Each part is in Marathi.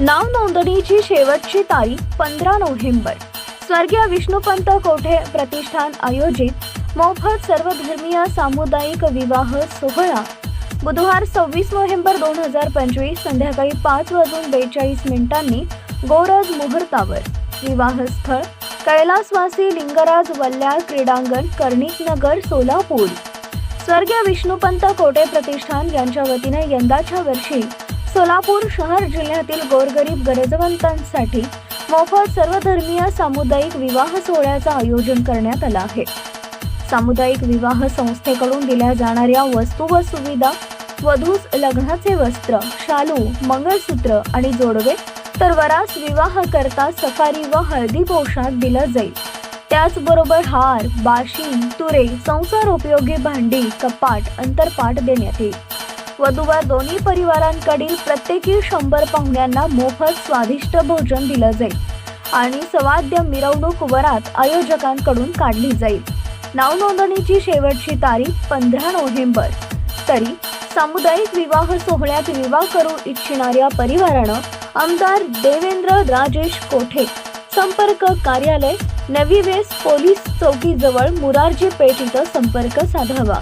नाव नोंदणीची शेवटची तारीख पंधरा नोव्हेंबर. स्वर्गीय विष्णुपंत कोठे प्रतिष्ठान आयोजित मोफत सर्वधर्मीय सामुदायिक विवाह सोहळा. बुधवार सव्वीस नोव्हेंबर दोन हजार पंचवीस संध्याकाळी पाच वाजून बेचाळीस मिनिटांनी गोरज मुहूर्तावर. विवाहस्थळ कैलासवासी लिंगराज वल्ल्याळ क्रीडांगण कर्णिकनगर सोलापूर. स्वर्गीय विष्णुपंत कोटे प्रतिष्ठान यांच्या वतीने यंदाच्या वर्षी सोलापूर शहर जिल्ह्यातील गोरगरीब गरजवंतांसाठी मोफत सर्वधर्मीय सामुदायिक विवाह सोहळ्याचं आयोजन करण्यात आलं आहे. सामुदायिक विवाह संस्थेकडून दिल्या जाणाऱ्या वस्तू व सुविधा वधूस लग्नाचे वस्त्र शालू मंगळसूत्र आणि जोडवे तर वरास विवाह करता सफारी व हळदी पोशाख दिला जाईल. त्याचबरोबर हार बाशी तुरे संसार उपयोगी भांडी कपाट अंतरपाट देण्यात येईल. वधूवर दोन्ही परिवारांकडील प्रत्येकी शंभर पाहुण्यांना मोफत स्वादिष्ट भोजन दिलं जाईल आणि सवाद्य मिरवणूक वरात आयोजकांकडून काढली जाईल. नाव नोंदणीची शेवटची तारीख पंधरा नोव्हेंबर. तरी सामुदायिक विवाह सोहळ्यात विवाह करू इच्छिणाऱ्या परिवारानं आमदार देवेंद्र राजेश कोठे संपर्क कार्यालय नवी वेस पोलीस चौकीजवळ मुरारजी पेठ इथं संपर्क साधावा.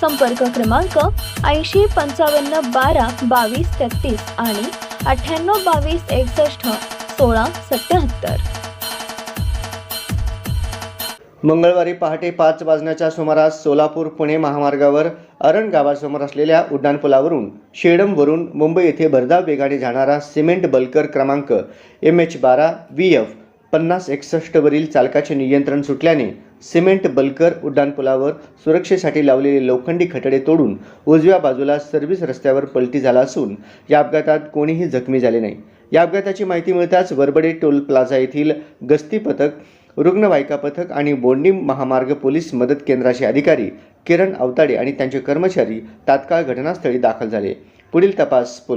संपर्क क्रमांक ऐंशी पंचावन्न बारा बावीस तेहतीस आणि अठ्ठ्याण्णव बावीस एकसष्ट सोळा सत्याहत्तर. मंगळवारी पहाटे पाच वाजण्याच्या सुमारास सोलापूर पुणे महामार्गावर अरण गावासमोर असलेल्या उड्डाणपुलावरून शेडमवरून मुंबई येथे भरधाव वेगाने जाणारा सिमेंट बल्कर क्रमांक एम एच बारा व्ही एफ पन्नास एकसष्टवरील चालकाचे नियंत्रण सुटल्याने सिमेंट बलकर उड्डाणपुलावर सुरक्षेसाठी लावलेले लोखंडी खटडे तोडून उजव्या बाजूला सर्व्हिस रस्त्यावर पलटी झाला असून या अपघातात कोणीही जखमी झाले नाही. या अपघाताची माहिती मिळताच वरबडे टोल प्लाझा येथील गस्ती पथक रुग्णवाहिका पथक आणि बोंडी महामार्ग पोलीस मदत केंद्राचे अधिकारी किरण अवताडे आणि त्यांचे कर्मचारी तात्काळ घटनास्थळी दाखल झाले. पुढील तपास पोलीस